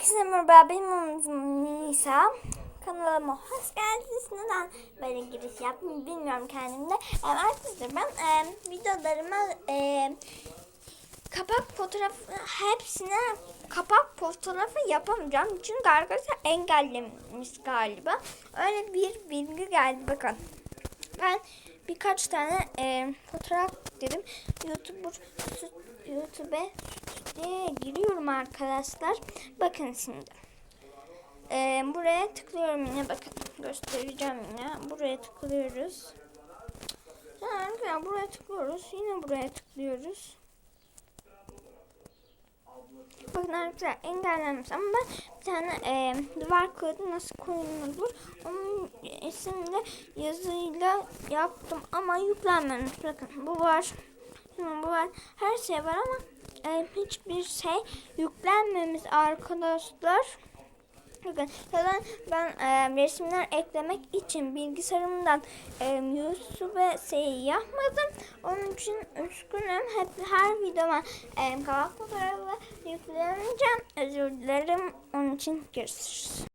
Herkese merhaba, benim adım Nisa. Kanalıma hoş geldiniz. Neden böyle giriş yaptım bilmiyorum kendimde. Ee, arkadaşlar ben e, videolarıma e, kapak fotoğrafı hepsine kapak fotoğrafı yapamayacağım. Çünkü arkadaşlar engellemiş galiba. Öyle bir bilgi geldi bakın. Ben birkaç tane e, fotoğraf dedim. YouTuber YouTube'e diye giriyorum arkadaşlar. Bakın şimdi. E, buraya tıklıyorum yine bakın göstereceğim yine. Buraya tıklıyoruz. Sonra buraya tıklıyoruz. Yine buraya tıklıyoruz. Bakın arkadaşlar engellenmiş ama ben bir tane e, duvar kağıdı nasıl koyulur onun isimli yazıyla yaptım ama yüklenmemiş. Bakın bu var. Bu var. Her şey var ama e, hiçbir şey yüklenmemiş arkadaşlar. Bakın zaten ben e, resimler eklemek için bilgisayarımdan e, YouTube'a şey yapmadım. Onun için üzgünüm. Hep her videoma e, kavak fotoğrafı yükleneceğim. Özür dilerim. Onun için görüşürüz.